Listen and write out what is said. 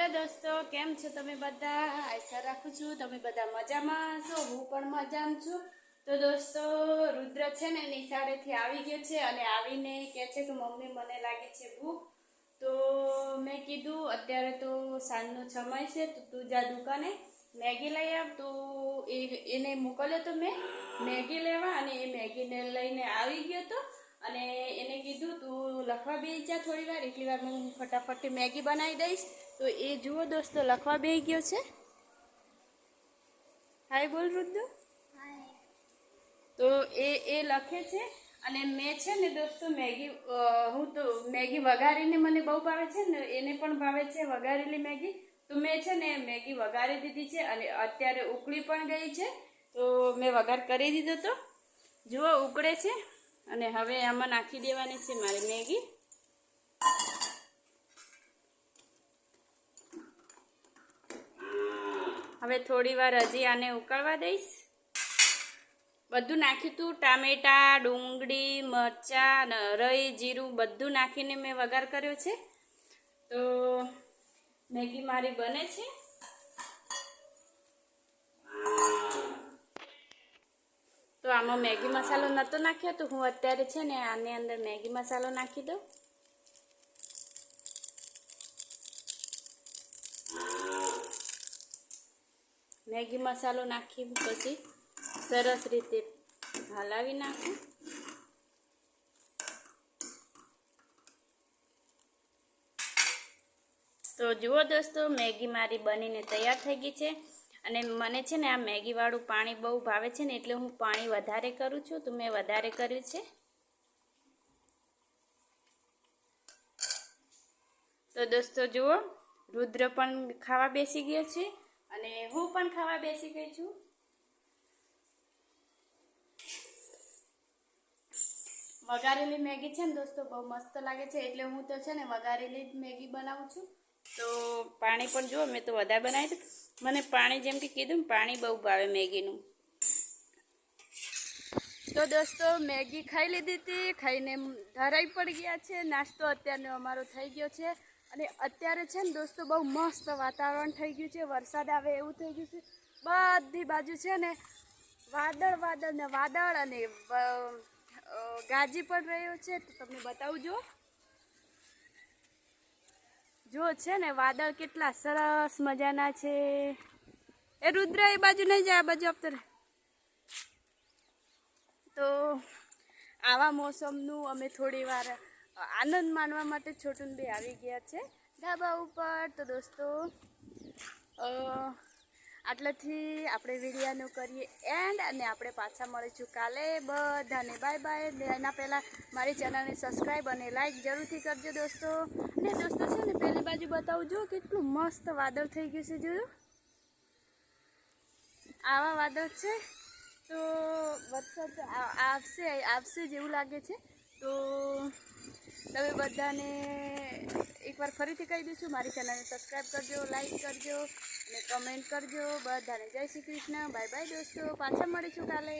Hello દોસ્તો, કેમ છો તમે બધા? આશા રાખું છું તમે બધા મજામાં છો હું પણ મજામાં છું. તો દોસ્તો, રુદ્ર છે ને નિશાળેથી આવી ગયો છે અને આવીને કહે છે કે મમ્મી મને લાગે છે ભૂખ. તો મેં કીધું, અત્યારે તો સાંજનો સમય છે, તો તું જા દુકાને. મેગી લઈ આવ. તો એ, એને મોકલ્યો તો મેં. મેગી લેવા અને એ મેગીને લઈને આવી ગયો તો અને એને કીધું તું લખવા બેસી જા થોડી વાર એટલી વાર હું ફટાફટ મેગી બનાવી દઈશ. તો એ જુઓ દોસ્તો લખવા બેસી ગયો છે. હાય બોલ રુદ્ર. તો એ એ લખે છે અને મેં છે ને દોસ્તો મેગી હું તો મેગી વઘારીને મને બહુ ભાવે છે ને એને પણ ભાવે છે વઘારેલી મેગી. તો મેં છે ને મેગી વઘારી દીધી છે અને અત્યારે ઉકળી પણ ગઈ છે. તો મેં વઘાર કરી દીધો તો. જુઓ ઉકળે છે. અને હવે આમાં નાખી દેવાની છે મારી મેગી. હવે થોડી વાર હજી આને ઉકળવા દઈશ. બધું નાખ્યું હતું ટામેટા, ડુંગળી, મરચાં રઈ, જીરું, બધું નાખીને મેં વઘાર કર્યો છે. તો મેગી મારી બને છે. આમાં મેગી મસાલો નહોતો નાખ્યો તો હું અત્યારે છે ને આની અંદર મેગી મસાલો નાખી દઉં. મેગી મસાલો નાખી પછી સરસ રીતે હલાવી નાખું. તો જુઓ દોસ્તો, મેગી મારી બનીને તૈયાર થઈ ગઈ છે. અને મને છે ને આ મેગીવાળું પાણી બહુ ભાવે છે ને એટલે હું પાણી વધારે કરું છું, તો મેં વધારે કર્યું છે. તો દોસ્તો જુઓ, રુદ્ર પણ ખાવા બેસી ગયો છે અને હું પણ ખાવા બેસી ગઈ છું. વઘારેલી મેગી છે ને દોસ્તો બહુ મસ્ત લાગે છે, એટલે હું તો છે ને વઘારેલી જ મેગી બનાવું છું. તો પાણી પણ જુઓ, મેં તો વધારે બનાવી હતું. મને પાણી જેમ કે કીધું પાણી બહુ ભાવે મેગીનું. તો દોસ્તો, મેગી ખાઈ લીધી હતી, ખાઈને ધરાઈ પડી ગયા છે. નાસ્તો અત્યારનો અમારો થઈ ગયો છે. અને અત્યારે છે ને દોસ્તો, બહુ મસ્ત વાતાવરણ થઈ ગયું છે. વરસાદ આવે એવું થઈ ગયું છે. બધી બાજુ છે ને વાદળ વાદળ ને વાદળ અને ગાજી પણ રહ્યો છે. તો તમને બતાવું જો છે ને, વાદળ કેટલા સરસ મજાના છે. એ રુદ્ર, એ બાજુ નહીં જાય આ બાજુ આપતો તો આવા મોસમનું અમે થોડી વાર આનંદ માણવા માટે છોટુનબી આવી ગયા છે. ધાબા ઉપર, તો દોસ્તો આટલેથી આપણે વિડીયાનું કરીએ એન્ડ અને આપણે પાછા મળીશું કાલે બધાને. બાય બાય એના પહેલાં મારી ચેનલને સબસ્ક્રાઈબ અને લાઈક જરૂરથી કરજો દોસ્તો. અને દોસ્તો છે ને પહેલી બાજુ બતાવું જો કેટલું મસ્ત વાદળ થઈ ગયું છે, જોયું? આવા વાદળ છે. તો વરસાદ આવશે આવશે જેવું લાગે છે. તો તમે બધાને એકવાર ફરીથી કહી દઈશું, મારી ચેનલને સબસ્ક્રાઈબ કરજો લાઈક કરજો અને કમેન્ટ કરજો. બધાને જય શ્રી કૃષ્ણ. બાય બાય દોસ્તો. પાછા મળીશું કાલે.